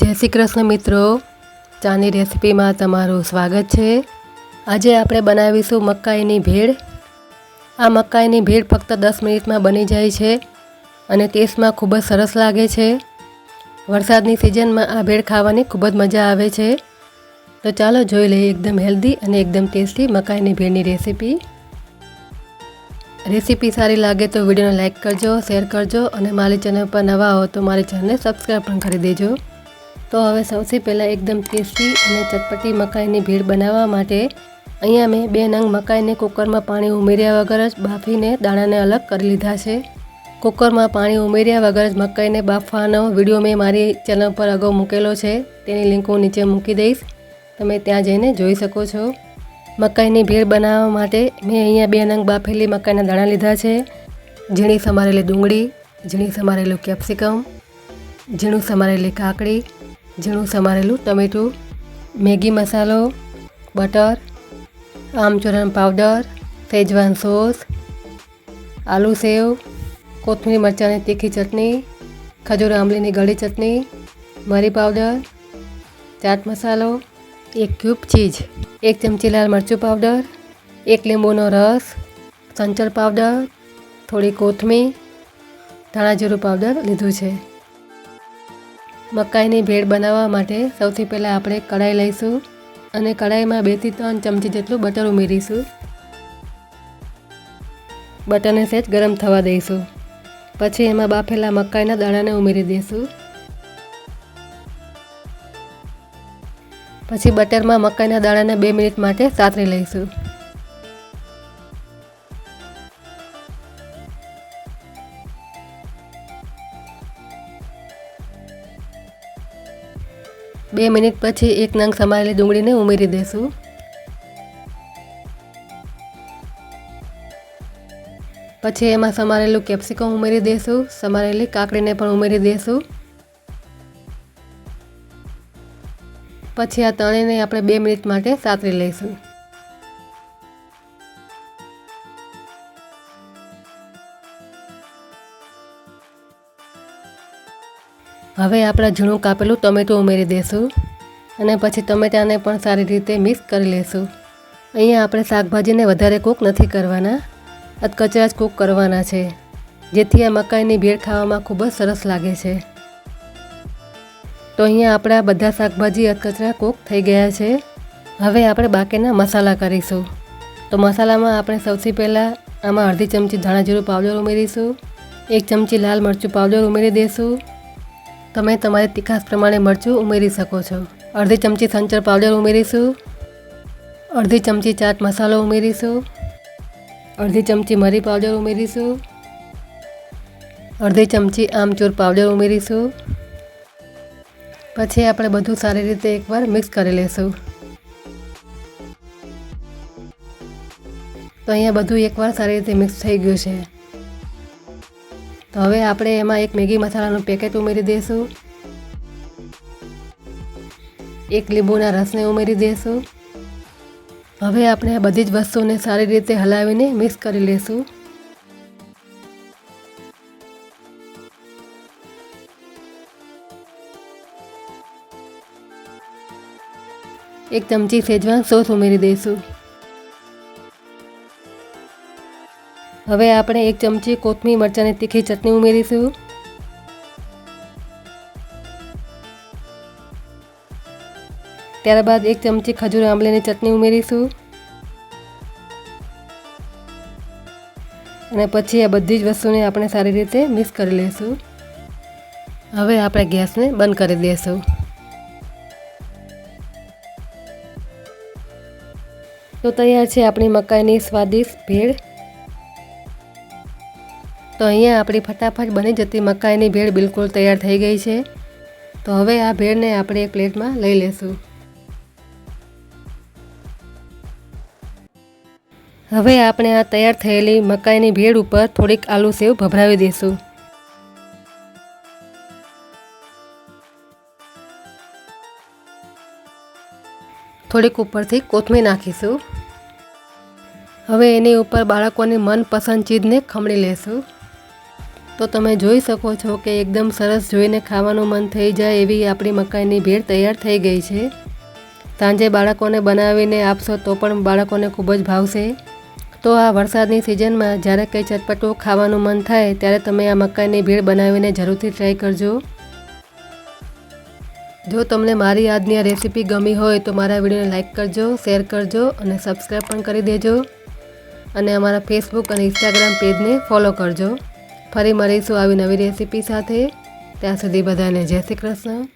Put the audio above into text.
જય શ્રી કૃષ્ણ મિત્રો. ચાની રેસિપીમાં તમારું સ્વાગત છે. આજે આપણે બનાવીશું મકાઈની ભેળ. આ મકાઈની ભેળ ફક્ત દસ મિનિટમાં બની જાય છે અને ટેસ્ટમાં ખૂબ જ સરસ લાગે છે. વરસાદની સિઝનમાં આ ભેળ ખાવાની ખૂબ જ મજા આવે છે. તો ચાલો જોઈ લઈએ એકદમ હેલ્ધી અને એકદમ ટેસ્ટી મકાઈની ભેળની રેસિપી. રેસીપી સારી લાગે તો વિડીયોને લાઇક કરજો, શેર કરજો અને મારી ચેનલ પર નવા હો તો મારી ચેનલને સબસ્ક્રાઈબ પણ કરી દેજો. તો હવે સૌથી પહેલાં એકદમ ટેસ્ટી અને ચટપટી મકાઈની ભીડ બનાવવા માટે અહીંયા મેં બે નંગ મકાઈને કુકરમાં પાણી ઉમેર્યા વગર જ બાફીને દાણાને અલગ કરી લીધા છે. કુકરમાં પાણી ઉમેર્યા વગર જ મકાઈને બાફવાનો વીડિયો મેં મારી ચેનલ પર અગાઉ મૂકેલો છે. તેની લિંક હું નીચે મૂકી દઈશ. તમે ત્યાં જઈને જોઈ શકો છો. મકાઈની ભીડ બનાવવા માટે મેં અહીંયા બે નંગ બાફેલી મકાઈના દાણા લીધા છે. ઝીણી સમારેલી ડુંગળી, ઝીણી સમારેલું કેપ્સિકમ, ઝીણું સમારેલી કાકડી ઝીણું સમારેલું ટમેટું, મેગી મસાલો, butter, આમચૂરણ powder Schezwan sauce, aloo sev, કોથમીર મરચાંની તીખી ચટણી, ખજૂર આંબલીની ગળી ચટણી, મરી પાવડર, ચાટ મસાલો, એક ક્યુબ ચીઝ, એક ચમચી લાલ મરચું પાવડર, એક લીંબુનો રસ, સંચળ પાવડર, થોડી કોથમીર ધાણા જીરું પાવડર લીધું છે. મકાઈની ભેળ બનાવવા માટે સૌથી પહેલાં આપણે કઢાઈ લઈશું અને કઢાઈમાં બેથી ત્રણ ચમચી જેટલું બટર ઉમેરીશું. બટરને સહેજ ગરમ થવા દઈશું. પછી એમાં બાફેલા મકાઈના દાણાને ઉમેરી દઈશું. પછી બટરમાં મકાઈના દાણાને બે મિનિટ માટે સાતરી લઈશું. બે મિનિટ પછી એક નંગ સમારેલી ડુંગળીને ઉમેરી દઈશું પછી એમાં સમારેલું કેપ્સિકમ ઉમેરી દઈશું સમારેલી કાકડીને પણ ઉમેરી દઈશું પછી આ ત્રણેયને આપણે બે મિનિટ માટે સાતરી લઈશું. હવે આપણે ઝીણું કાપેલું ટમેટું ઉમેરી દઈશું અને પછી ટમેટાને પણ સારી રીતે મિક્સ કરી લઈશું અહીંયા આપણે શાકભાજીને વધારે કૂક નથી કરવાના અધકચરા જ કૂક કરવાના છે, જેથી આ મકાઈની ભેળ ખાવામાં ખૂબ જ સરસ લાગે છે. તો અહીંયા આપણા બધા શાકભાજી અધકચરા કૂક થઈ ગયા છે. હવે આપણે બાકીના મસાલા કરીશું. તો મસાલામાં આપણે સૌથી પહેલાં આમાં અડધી ચમચી ધાણા જીરું પાવડર ઉમેરીશું, એક ચમચી લાલ મરચું પાવડર ઉમેરી દઈશું તમે તમારી તીખાસ પ્રમાણે મરચું ઉમેરી શકો છો. અડધી ચમચી સંચર પાવડર ઉમેરીશું. અડધી ચમચી ચાટ મસાલો ઉમેરીશું. અડધી ચમચી મરી પાવડર ઉમેરીશું. અડધી ચમચી આમચૂર પાવડર ઉમેરીશું. પછી આપણે બધું સારી રીતે એકવાર મિક્સ કરી લઈશું તો અહીંયા બધું એકવાર સારી રીતે મિક્સ થઈ ગયું છે. તો હવે આપણે એમાં એક મેગી મસાલાનું પેકેટ ઉમેરી દઈશું એક લીંબુના રસને ઉમેરી દઈશું હવે આપણે આ બધી જ વસ્તુને સારી રીતે હલાવીને મિક્સ કરી લઈશું એક ચમચી સેજવાન સોસ ઉમેરી દઈશું હવે આપણે એક ચમચી કોથમીર મરચાંની તીખી ચટણી ઉમેરીશું. ત્યારબાદ એક ચમચી ખજૂર આંબલીની ચટણી ઉમેરીશું. અને પછી આ બધી જ વસ્તુને આપણે સારી રીતે મિક્સ કરી લઈશું. હવે આપણે ગેસને બંધ કરી દઈશું. તો તૈયાર છે આપણી મકાઈની સ્વાદિષ્ટ ભેળ. તો અહીંયા આપણી ફટાફટ બની જતી મકાઈની ભેળ બિલકુલ તૈયાર થઈ ગઈ છે. તો હવે આ ભેળને આપણે એક પ્લેટમાં લઈ લેશું. હવે આપણે આ તૈયાર થયેલી મકાઈની ભેળ ઉપર થોડીક આલુ સેવ ભભરાવી દઈશું. થોડીક ઉપરથી કોથમીર નાખીશું. હવે એની ઉપર બાળકોની મનપસંદ ચીજને ખમણી લેશું. તો તમે જોઈ શકો છો કે એકદમ સરસ જોઈને ખાવાનું મન થઈ જાય એવી આપણી મકાઈની ભેળ તૈયાર થઈ ગઈ છે. સાંજે બાળકોને બનાવીને આપશો તો પણ બાળકોને ખૂબ જ ભાવશે. તો આ વરસાદની સિઝનમાં જ્યારે કંઈ ચટપટું ખાવાનું મન થાય ત્યારે તમે આ મકાઈની ભેળ બનાવીને જરૂરથી ટ્રાય કરજો. જો તમને મારી આજની આ રેસીપી ગમી હોય તો મારા વિડીયોને લાઇક કરજો, શેર કરજો અને સબસ્ક્રાઈબ પણ કરી દેજો. અને અમારા ફેસબુક અને ઇન્સ્ટાગ્રામ પેજને ફોલો કરજો. ફરી મળીશું આવી નવી રેસીપી સાથે. ત્યાં સુધી બધાને જય શ્રી કૃષ્ણ.